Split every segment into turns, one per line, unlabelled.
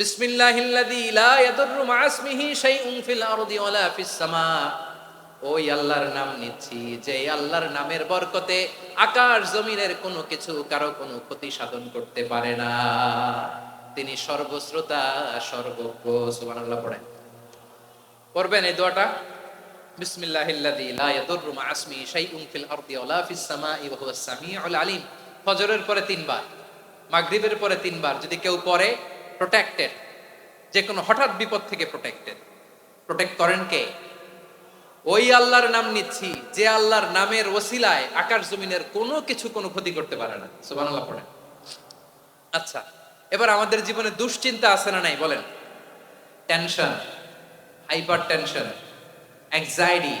বিসমিল্লাহিল্লাযী লা ইয়াদুররু মা ইসমিহি শাইউন ফিল আরদি ওয়ালা ফিস সামা। ওই আল্লাহর নাম নিচ্ছি, যে আল্লাহর নামের বরকতে আকাশ জমিনের কোনো কিছু কারও কোনো ক্ষতি সাধন করতে পারে না। তিনি সর্বশ্রোতা, সর্বজ্ঞ, সুবহানাল্লাহ পড়েন। পড়বেন এই দোয়াটা? বিসমিল্লাহিল্লাযী লা ইয়াদুররু মা ইসমি শাইউন ফিল আরদি ওয়ালা ফিস সামাই ওয়া হুয়াস সামিউল আলিম। ফজরের পরে তিনবার, মাগরিবের পরে তিনবার যদি কেউ পড়ে প্রোটেক্টেড যে কোনো হঠাৎ বিপদ থেকে প্রোটেক্টেড প্রোটেক্ট করেন কে? ওই আল্লাহর নাম নিচ্ছি, যে আল্লাহর নামের ওসিলায় আকাশ জমিনের কোনো কিছু কোনো ক্ষতি করতে পারে না। সুবহানাল্লাহ পড়েন। আচ্ছা এবার আমাদের জীবনে দুশ্চিন্তা আছে না নাই বলেন? Tension hyper tension anxiety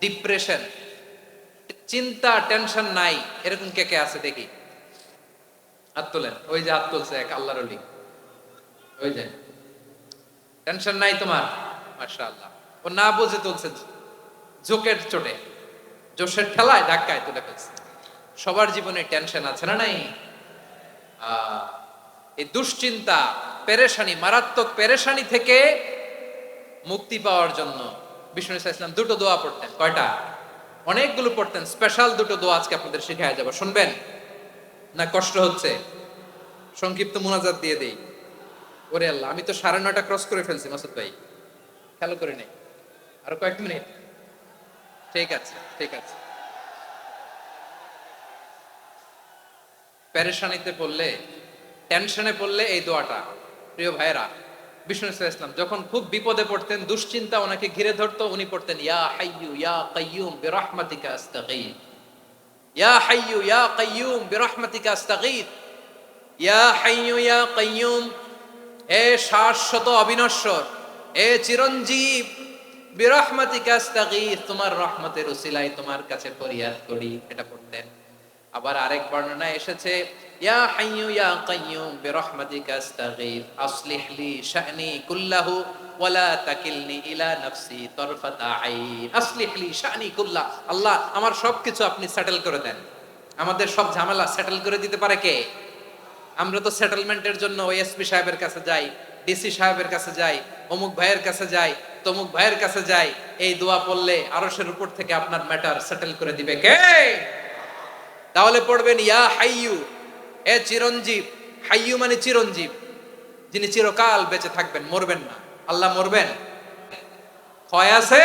depression চিন্তা টেনশন নাই। এরকম কে কে আছে দেখি? হাত তোলেন। ওই যে হাত তুলছে এক আল্লাহর অলি। ওই যে টেনশন নাই তোমার? ও না বুঝে তুলছে জোকের চোটে। জোশের ঠেলায় ধাক্কায় তুলে ফেলছে। সবার জীবনে টেনশন আছে না নাই? এই দুশ্চিন্তা, পেরেশানি, মারাত্মক পেরেশানি থেকে মুক্তি পাওয়ার জন্য বিষ্ণু ইসা ইসলাম দুটো দোয়া পড়তেন। কয়টা? অনেকগুলো পড়তেন। স্পেশাল দুটো দোয়া আজকে আপনাদের শিখায় যাব। শুনবেন? না কষ্ট হচ্ছে? সংক্ষিপ্ত মোনাজাত দিয়ে দেই। ওরে আল্লাহ, আমি তো সাড়ে নয়টা ক্রস করে ফেলছি মাসুদ ভাই। খেয়াল করে নেই। আর কয়েক মিনিট। ঠিক আছে ঠিক আছে। প্যারেশানিতে পড়লে, টেনশনে পড়লে এই দোয়াটা। প্রিয় ভাইরা বিষ্ণু ইসলাম যখন খুব বিপদে পড়তেন, দুশ্চিন্তা ওনাকে ঘিরে ধরতো, উনি পড়তেন, ইয়া হাইয়ু ইয়া কাইয়ুম বিরহমাতিকা আস্তাগীথ ইয়া হাইয়ু ইয়া কাইয়ুম বিরহমাতিকা আস্তাগীথ ইয়া হাইয়ু ইয়া কাইয়ুম এ শাশ্বত অবিনশ্বর, এ চিরঞ্জীব তোমার রহমতের তোমার কাছে করি, এটা পড়তেন। আবার আরেক বর্ণনায় এসেছে, ইয়া হাইয়ু ইয়া কুল্লাহু, ওয়ালা তাকিলনি ইলা আইন। আল্লাহ, আমার সবকিছু আপনি সেটেল করে দেন। আমাদের সব ঝামেলা সেটেল করে দিতে পারে কে? আমরা তো সেটেলমেন্টের জন্য ওই এসপি সাহেবের কাছে যাই ডিসি সাহেবের কাছে যাই, অমুক ভাইয়ের কাছে যাই, তমুক ভাইয়ের কাছে যাই, এই দোয়া পড়লে আরশের উপর থেকে আপনার ম্যাটার সেটেল করে দিবে কে? তাহলে পড়বেন, ইয়া হাইয়ু, এ চিরঞ্জীব, হাইয়ু মানে চিরঞ্জীব, যিনি চিরকাল বেঁচে থাকবেন, মরবেন না। আল্লাহ মরবেন? ক্ষয় আছে?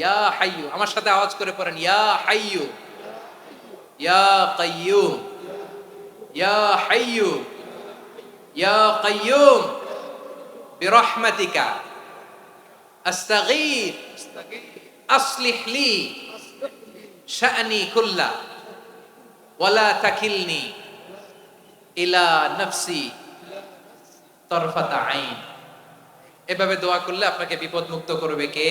ইয়া হাইয়ু, আমার সাথে আওয়াজ করে পড়েন, ইয়া হাইয়ু, ইয়া কাইয়ুম, ইয়া হাইয়ু, ইয়া কাইয়ুম, বিরহমাতিকা আস্তাগীথ আসলিহ লি, শা'নি কুল্লা, ওয়ালা তাকিলনি ইলা নফসি তরফাতা আইন। এভাবে দোয়া করলে আপনাকে বিপদ মুক্ত করবে কে?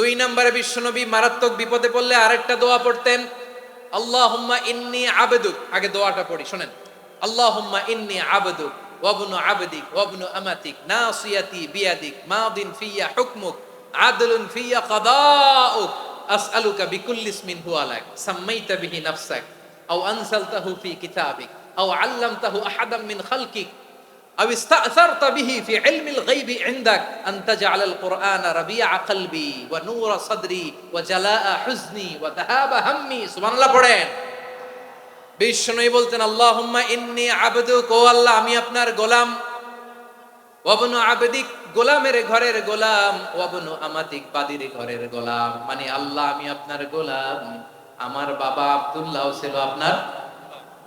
দুই নম্বরে বিশ্বনবী মারাত্মক বিপদে পড়লে আরেকটা দোয়া পড়তেন, আল্লাহুম্মা ইন্নি আবেদুক। আগে দোয়াটা পড়ি, শোনেন। আল্লাহুম্মা ইন্নি আবেদুক ওয়াবনু আবেদিক ওয়াবনু আমাতিক বিয়াদিক, মাদিন ফিয়া হুকমুক, আদলুন ফিয়া কাদাউক, আসআলুকা হুয়া লাক, সাম্মাইতা বিহি নাফসাক, আও আনসালতাহু ফি কিতাবিক, আও আল্লামতাহু আহাদাম মিন খালকিক। أو استأثرت به في علم الغيب عندك أن تجعل القرآن ربيع قلبي ونور صدري وجلاء حزني وذهاب همي سبحان الله পড়েন বিষ্ণুই বলতেন আল্লাহুম্মা ইন্নি আবদুক ও আল্লাহ আমি আপনার গোলাম ওয়াবনু আবেদিক গোলামের ঘরের গোলাম ওয়াবনু আমাতিক বাদির ঘরের গোলাম মানে আল্লাহ আমি আপনার গোলাম আমার বাবা আব্দুল্লাহ ছিল আপনার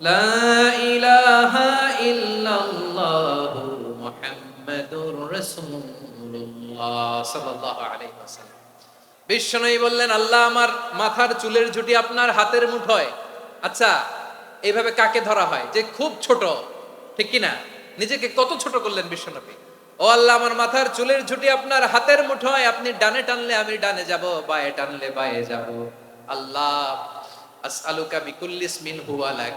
লা ইলাহা ইল্লাল্লাহ মুহাম্মাদুর রাসূলুল্লাহ সাল্লাল্লাহু আলাইহি ওয়াসাল্লাম। বিশ্বনবী বললেন, আল্লাহ আমার মাথার চুলের ঝুটি আপনার হাতের মুঠোয়। আচ্ছা এইভাবে কাকে ধরা হয়? যে খুব ছোট, ঠিক কি না নিজেকে কত ছোট করলেন বিশ্বনবী? ও আল্লাহ, আমার মাথার চুলের ঝুটি আপনার হাতের মুঠোয়। আপনি ডানে টানলে আমি ডানে যাব, বায়ে টানলে বায়ে যাব। আল্লাহ, আসআলুকা বিকুল্লিস মিন হুয়া লাক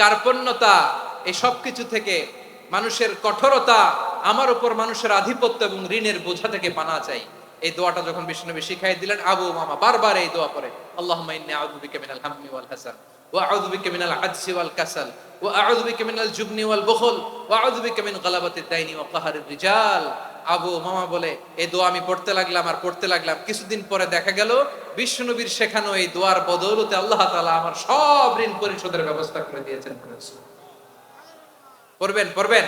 কার্পণ্যতা, এই সব কিছু থেকে মানুষের কঠোরতা, আমার উপর মানুষের আধিপত্য এবং ঋণের বোঝা থেকে পানা চাই। এই দোয়াটা যখন বিষ্ণু শিখাই দিলেন, আবু মামা বারবার এই দোয়া পরে আল্লাহ আউযু মিনাল হাম্মি ওয়াল হাসান। ওয়া আউযু বিকা মিনাল আজসি ওয়াল কাসাল ওয়া আউযু বিকা মিনাল জুবনি ওয়াল আবু মামা বলে এই দোয়া আমি পড়তে লাগলাম আর পড়তে লাগলাম। কিছুদিন পরে দেখা গেল শেখানো এই দোয়ার বদৌলতে আল্লাহ তাআলা আমার সব ঋণ পরিশোধের ব্যবস্থা করে দিয়েছেন। পড়বেন পড়বেন।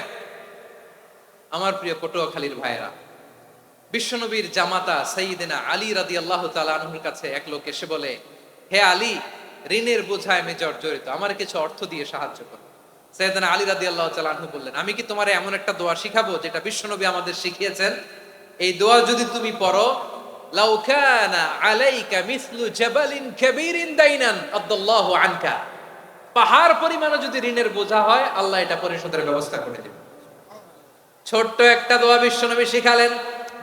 আমার প্রিয় পটুয়াখালীর ভাইয়েরা, বিশ্বনবীর জামাতা সঈদিনা আলী রাদি আল্লাহ কাছে এক লোক এসে বলে, হে আলী ঋণের বোঝায় আমি জর্জরিত। আমার কিছু অর্থ দিয়ে সাহায্য করো। সৈয়দনা আলী রাদি আল্লাহ তালু বললেন, আমি কি তোমার এমন একটা দোয়া শিখাবো যেটা বিশ্বনবী আমাদের শিখিয়েছেন? এই দোয়া যদি তুমি পড়ো, লাউ কানা আলাইকা মিসলু জাবালিন কাবীরিন দাইনান আদাল্লাহু আনকা। পাহাড় পরিমাণে যদি ঋণের বোঝা হয়, আল্লাহ এটা পরিশোধের ব্যবস্থা করে দেবে ছোট্ট একটা দোয়া বিশ্বনবী শিখালেন।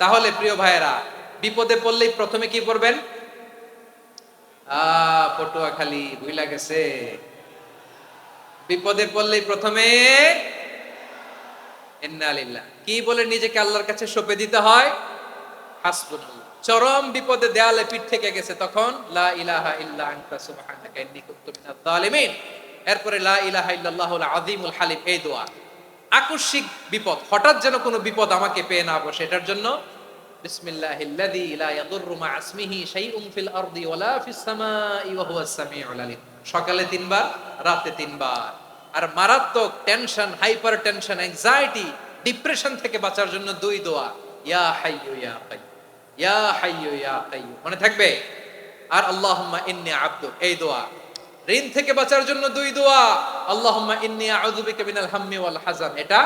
তাহলে প্রিয় ভাইয়েরা, বিপদে পড়লেই প্রথমে কি করবেন পটুয়া খালি ভুইলা গেছে? বিপদে পড়লেই প্রথমে কি বলে নিজেকে আল্লাহর কাছে সঁপে দিতে হয়? চরম বিপদে দেয়ালে পিঠ থেকে গেছে তখন, লা ইলাহা ইল্লা আনতা সুবহানাকা ইন্নী কুনতু মিনাজ জালিমিন এরপরে লা ইলাহা ইল্লাল্লাহুল আযীমুল হালিম, এই দোয়া। আকস্মিক বিপদ, হঠাৎ যেন কোনো বিপদ আমাকে পেয়ে না বসে, এটার জন্য সকালে তিনবার, রাতে তিনবার। আর মারাত্মক tension hyper tension anxiety depression থেকে বাঁচার জন্য দুই দোয়া। ইয়া হাইয়ু ইয়া কাইয়্যুম। ইয়া ইয়া মনে থাকবে? আর আল্লাহুম্মা ইন্নী আবদুক। এই দোয়া ঋণ থেকে বাঁচার জন্য দুই দোয়া। আল্লাহুম্মা ইন্নী আউযু বিকা মিনাল হাম্মি ওয়াল এটা,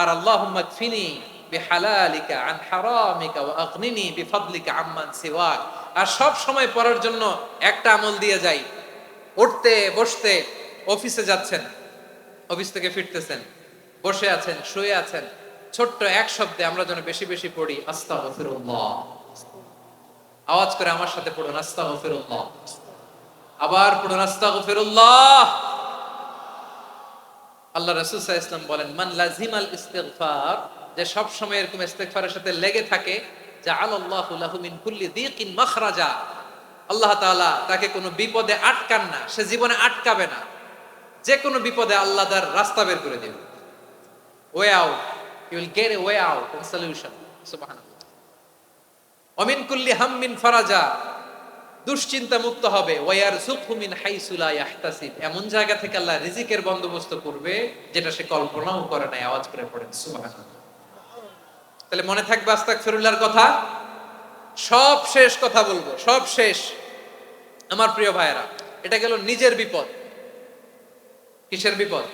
আর আল্লাহুম্মা কফিনি বিহালালিকা আন হারামিকা ওয়া বিফাদলিকা আম্মান সিওয়াক। আর সব সময় পড়ার জন্য একটা আমল দিয়ে যাই। উঠতে, বসতে, অফিসে যাচ্ছেন, অফিস থেকে ফিরতেছেন, বসে আছেন, শুয়ে আছেন। ছোট্ট এক শব্দে আমরা যেন বেশি বেশি পড়ি, আস্তাগফিরুল্লাহ। আওয়াজ করে আমার সাথে পড়ুন, আস্তাগফিরুল্লাহ। আবার পড়ুন আল্লাহ রাসূল আলাইহি বলেন, মান লাজিমাল ইস্তিগফার, যে সব সময় এরকম ইস্তিগফারের সাথে লেগে থাকে, জাআলাল্লাহু লাহু মিন কুল্লি আল্লাহ তাআলা তাকে কোনো বিপদে আটকান না, সে জীবনে আটকাবে না। যে কোনো বিপদে আল্লাহ তার রাস্তা বের করে দেবে। Way out you will get a way out solution সুবহানাল্লাহ। কুল্লি হাম্মিন ফারাজা। দুশ্চিন্তা মুক্ত হবে ওয়ার সুখমিন হাইসুলা ইয়াহতাসিব। এমন জায়গা থেকে আল্লাহ রিজিকের বন্দোবস্ত করবে, যেটা সে কল্পনাও করে নাই, আওয়াজ করে পড়েন সুবহানাল্লাহ। তাহলে মনে থাকবে আস্তাগফিরুল্লাহর কথা? সব শেষ কথা বলব, সব শেষ। আমার প্রিয় ভাইয়েরা, এটা গেল নিজের বিপদ। কিসের বিপদ?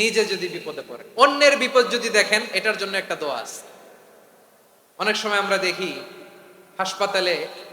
নিজে যদি বিপদে পড়ে অন্যের বিপদ যদি দেখেন, এটার জন্য একটা দোয়া আছে। অনেক সময় আমরা দেখি, হাসপাতালে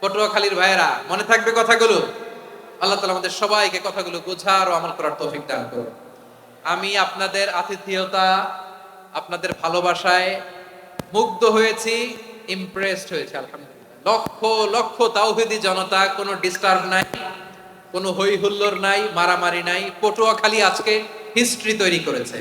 পটুয়াখালীর ভাইয়েরা, মনে থাকবে কথাগুলো? আল্লাহ তালা আমাদের সবাইকে কথাগুলো বোঝার ও আমল করার তৌফিক দান করুন। আমি আপনাদের আতিথেয়তা, আপনাদের ভালোবাসায় মুগ্ধ হয়েছি ইমপ্রেসড হয়েছে, আলহামদুলিল্লাহ। লক্ষ লক্ষ তাওহিদি জনতা, কোনো ডিস্টার্ব নাই, কোনো হই হুল্লোর নাই, মারামারি নাই। পটুয়াখালী আজকে হিস্ট্রি তৈরি করেছে।